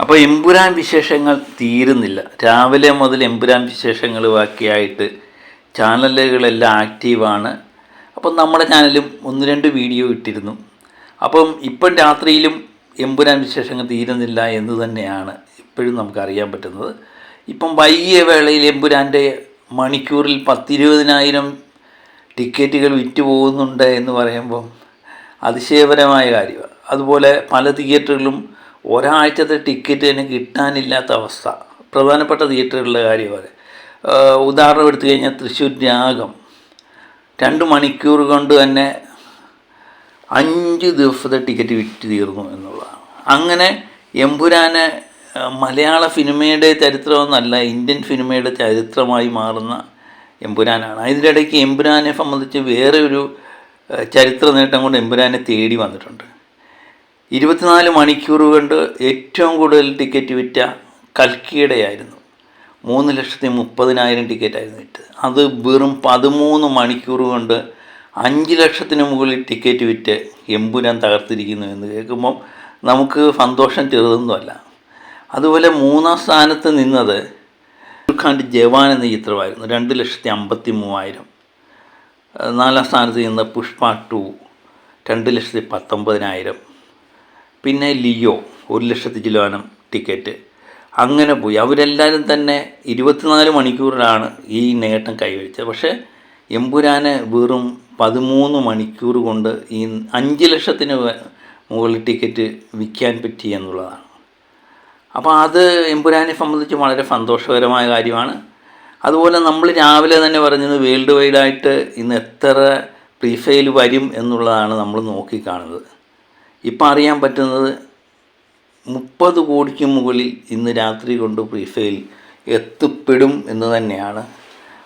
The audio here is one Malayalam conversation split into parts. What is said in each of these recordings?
അപ്പോൾ എമ്പുരാൻ വിശേഷങ്ങൾ തീരുന്നില്ല. രാവിലെ മുതൽ എമ്പുരാൻ വിശേഷങ്ങൾ ബാക്കിയായിട്ട് ചാനലുകളെല്ലാം ആക്റ്റീവാണ്. അപ്പം നമ്മുടെ ചാനലും ഒന്ന് രണ്ട് വീഡിയോ ഇട്ടിരുന്നു. അപ്പം ഇപ്പം രാത്രിയിലും എമ്പുരാൻ വിശേഷങ്ങൾ തീരുന്നില്ല എന്ന് തന്നെയാണ് ഇപ്പോഴും നമുക്കറിയാൻ പറ്റുന്നത്. ഇപ്പം വൈകിയ വേളയിൽ എമ്പുരാന്റെ മണിക്കൂറിൽ പത്തിരുപതിനായിരം ടിക്കറ്റുകൾ വിറ്റ് പോകുന്നുണ്ട് എന്ന് പറയുമ്പം അതിശയപരമായ കാര്യമാണ്. അതുപോലെ പല തിയേറ്ററുകളിലും ഒരാഴ്ചത്തെ ടിക്കറ്റ് തന്നെ കിട്ടാനില്ലാത്ത അവസ്ഥ. പ്രധാനപ്പെട്ട തിയേറ്ററുകളുടെ കാര്യമാണ് ഉദാഹരണം എടുത്തു കഴിഞ്ഞാൽ തൃശ്ശൂർ രാഗം. രണ്ട് മണിക്കൂർ കൊണ്ട് തന്നെ അഞ്ച് ദിവസത്തെ ടിക്കറ്റ് വിറ്റ് തീർന്നു എന്നുള്ളതാണ്. അങ്ങനെ എമ്പുരാനെ മലയാള സിനിമയുടെ ചരിത്രമൊന്നല്ല ഇന്ത്യൻ സിനിമയുടെ ചരിത്രമായി മാറുന്ന എമ്പുരാനാണ്. അതിന്റെ ഇടയ്ക്ക് എമ്പുരാനെ സംബന്ധിച്ച് വേറെ ഒരു ചരിത്ര നേട്ടം കൊണ്ട് എമ്പുരാനെ തേടി വന്നിട്ടുണ്ട്. ഇരുപത്തിനാല് മണിക്കൂർ കൊണ്ട് ഏറ്റവും കൂടുതൽ ടിക്കറ്റ് വിറ്റ കൽക്കിയുടെയായിരുന്നു മൂന്ന് ലക്ഷത്തി മുപ്പതിനായിരം ടിക്കറ്റായിരുന്നു വിറ്റത്. അത് വെറും പതിമൂന്ന് മണിക്കൂർ കൊണ്ട് അഞ്ച് ലക്ഷത്തിന് മുകളിൽ ടിക്കറ്റ് വിറ്റ് എമ്പുരാൻ തകർത്തിരിക്കുന്നു എന്ന് കേൾക്കുമ്പം നമുക്ക് സന്തോഷം ചെറുതൊന്നുമല്ല. അതുപോലെ മൂന്നാം സ്ഥാനത്ത് നിന്നത് ഖാന്റെ ജവാൻ എന്ന ചിത്രമായിരുന്നു. രണ്ട് ലക്ഷത്തി അമ്പത്തി മൂവായിരം. നാലാം സ്ഥാനത്ത് നിന്ന് പുഷ്പ ടു. രണ്ട് ലക്ഷത്തി പത്തൊമ്പതിനായിരം. പിന്നെ ലിയോ ഒരു ലക്ഷത്തി ചിലവാനം ടിക്കറ്റ്. അങ്ങനെ പോയി. അവരെല്ലാവരും തന്നെ ഇരുപത്തിനാല് മണിക്കൂറിലാണ് ഈ നേട്ടം കൈവരിച്ചത്. പക്ഷേ എമ്പുരാന് വെറും പതിമൂന്ന് മണിക്കൂർ കൊണ്ട് ഈ അഞ്ച് ലക്ഷത്തിന് മുകളിൽ ടിക്കറ്റ് വിൽക്കാൻ പറ്റി എന്നുള്ളതാണ്. അപ്പോൾ അത് എമ്പുരാനെ സംബന്ധിച്ച് വളരെ സന്തോഷകരമായ കാര്യമാണ്. അതുപോലെ നമ്മൾ രാവിലെ തന്നെ പറഞ്ഞത് വേൾഡ് വൈഡായിട്ട് ഇന്ന് എത്ര പ്രീഫെയിൽ വരും എന്നുള്ളതാണ് നമ്മൾ നോക്കിക്കാണുന്നത്. ഇപ്പം അറിയാൻ പറ്റുന്നത് മുപ്പത് കോടിക്ക് മുകളിൽ ഇന്ന് രാത്രി കൊണ്ട് പ്രീഫെയിൽ എത്തിപ്പെടും എന്ന് തന്നെയാണ്.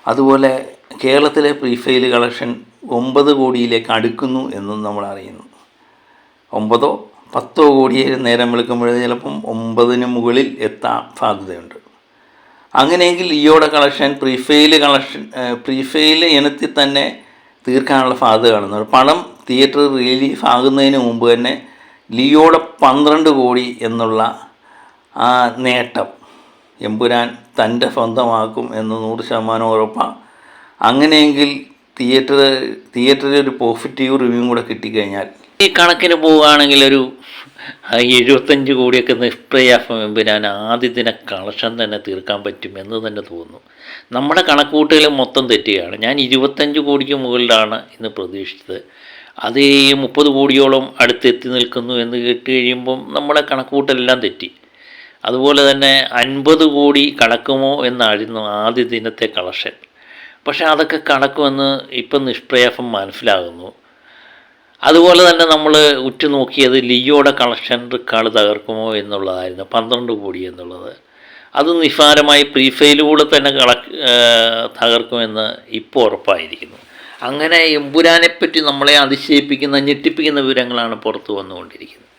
അതുപോലെ കേരളത്തിലെ പ്രീഫെയിൽ കളക്ഷൻ ഒമ്പത് കോടിയിലേക്ക് അടുക്കുന്നു എന്നും നമ്മൾ അറിയുന്നു. ഒമ്പതോ പത്തോ കോടിയെ നേരം വിളിക്കുമ്പോൾ ചിലപ്പം ഒമ്പതിന് മുകളിൽ എത്താൻ സാധ്യതയുണ്ട്. അങ്ങനെയെങ്കിൽ ലിയോയുടെ കളക്ഷൻ പ്രീഫെയിൽ കളക്ഷൻ പ്രീഫെയിൽ ഇനത്തിൽ തന്നെ തീർക്കാനുള്ള സാധ്യത കാണുന്നുണ്ട്. പണം തിയേറ്റർ റിലീഫ് ആകുന്നതിന് മുമ്പ് തന്നെ ലിയോയുടെ പന്ത്രണ്ട് കോടി എന്നുള്ള ആ നേട്ടം എമ്പുരാൻ തന്റെ സ്വന്തമാക്കും എന്ന് നൂറ് ശതമാനം ഉറപ്പാണ് അങ്ങനെയെങ്കിൽ തിയേറ്റർ തിയേറ്ററിൽ ഒരു പോസിറ്റീവ് റിവ്യൂ കൂടെ കിട്ടിക്കഴിഞ്ഞാൽ. ഈ കണക്കിന് പോവുകയാണെങ്കിൽ ഒരു എഴുപത്തഞ്ച് കോടിയൊക്കെ നിഷ്പ്രയാസം എമ്പുരാൻ ആദ്യ ദിന കളക്ഷൻ തന്നെ തീർക്കാൻ പറ്റും എന്ന് തന്നെ തോന്നുന്നു. നമ്മുടെ കണക്കൂട്ടുകൾ മൊത്തം തെറ്റുകയാണ്. ഞാൻ ഇരുപത്തഞ്ച് കോടിക്ക് മുകളിലാണ് ഇന്ന് പ്രതീക്ഷിച്ചത്. അത് ഈ മുപ്പത് കോടിയോളം അടുത്തെത്തി നിൽക്കുന്നു എന്ന് കേട്ട് കഴിയുമ്പം നമ്മുടെ കണക്കുകൂട്ടലെല്ലാം തെറ്റി. അതുപോലെ തന്നെ അൻപത് കോടി കടക്കുമോ എന്നായിരുന്നു ആദ്യ ദിനത്തെ കളക്ഷൻ. പക്ഷേ അതൊക്കെ കണക്കുമെന്ന് ഇപ്പം നിഷ്പ്രയാസം മനസ്സിലാകുന്നു. അതുപോലെ തന്നെ നമ്മൾ ഉറ്റുനോക്കിയത് ലിയോടെ കളക്ഷൻ റെക്കാർഡ് തകർക്കുമോ എന്നുള്ളതായിരുന്നു പന്ത്രണ്ട് കോടി എന്നുള്ളത്. അത് നിസ്സാരമായി പ്രീഫെയിലൂടെ തന്നെ കള തകർക്കുമെന്ന് ഇപ്പോൾ ഉറപ്പായിരിക്കുന്നു. അങ്ങനെ എമ്പുരാനെപ്പറ്റി നമ്മളെ അതിശയിപ്പിക്കുന്ന ഞെട്ടിപ്പിക്കുന്ന വിവരങ്ങളാണ് പുറത്തു വന്നുകൊണ്ടിരിക്കുന്നത്.